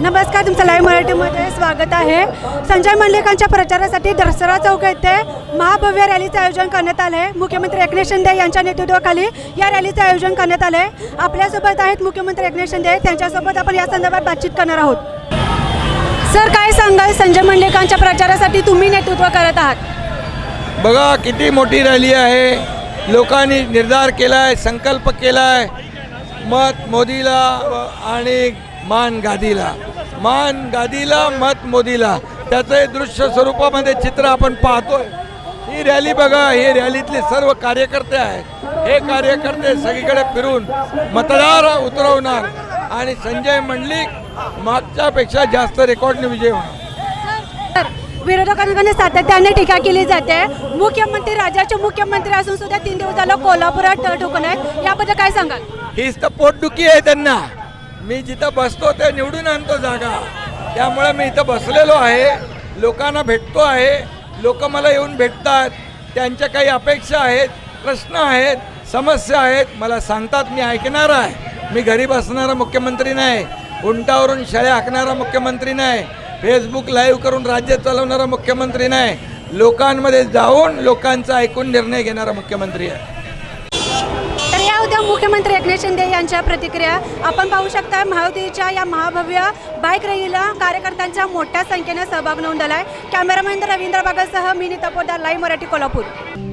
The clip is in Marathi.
नमस्कार तुमचं लाईव्ह मराठीमध्ये स्वागत आहे. संजय मंडलिकांच्या प्रचारासाठी दसरा चौक येथे महाभव्य रॅलीचं आयोजन करण्यात आलं आहे मुख्यमंत्री एकनाथ शिंदे यांच्या नेतृत्वाखाली या रॅलीचं आयोजन करण्यात आलं आहे आपल्यासोबत आहेत मुख्यमंत्री एकनाथ शिंदे. त्यांच्यासोबत आपण या संदर्भात बातचीत करणार आहोत. सर काय सांगाल संजय मंडलिकांच्या प्रचारासाठी तुम्ही नेतृत्व करत आहात? बघा किती मोठी रॅली आहे. लोकांनी निर्धार केला आहे संकल्प केला आहे मत मोदीला आणि मान गादीला. मान गादीला मत मोदीला. त्याचं दृश्य स्वरूपामध्ये चित्र आपण पाहतोय. ही रॅली बघा हे रॅलीतले सर्व कार्यकर्ते आहेत. हे कार्यकर्ते सगळीकडे फिरून मतदार उतरवणार आणि संजय मंडलिक मागच्यापेक्षा जास्त रेकॉर्डने विजय होणार. विरोधकांमध्ये सातत्याने टीका केली जाते. मुख्यमंत्री राज्याचे मुख्यमंत्री असून सुद्धा तीन दिवस झालं कोल्हापुरात ठोकण ठोकून आहेत. याबद्दल काय सांगाल? हीच तर पोटदुखी आहे त्यांना. मी जिथं बसतो ते निवडून आणतो जागा. त्यामुळे मी इथं बसलेलो आहे. लोकांना भेटतो आहे. लोक मला येऊन भेटतात. त्यांच्या काही अपेक्षा आहेत प्रश्न आहेत समस्या आहेत मला सांगतात मी ऐकणार आहे. मी घरी बसणारा मुख्यमंत्री नाही. उंटावरून शाळा आखणारा मुख्यमंत्री नाही. फेसबुक लाईव्ह करून राज्य चालवणारा मुख्यमंत्री नाही. लोकांमध्ये जाऊन लोकांचा ऐकून निर्णय घेणारा मुख्यमंत्री आहे. मुख्यमंत्री एकनाथ शिंदे यांच्या प्रतिक्रिया. आपण पाहू शकता महायुतीच्या या महाभव्य बाईक रॅलीला कार्यकर्त्यांचा मोठ्या संख्येने सहभाग नोंदवला आहे कॅमेरामॅन रवींद्र बागासह मी नीता पोदार लाईव्ह मराठी कोल्हापूर.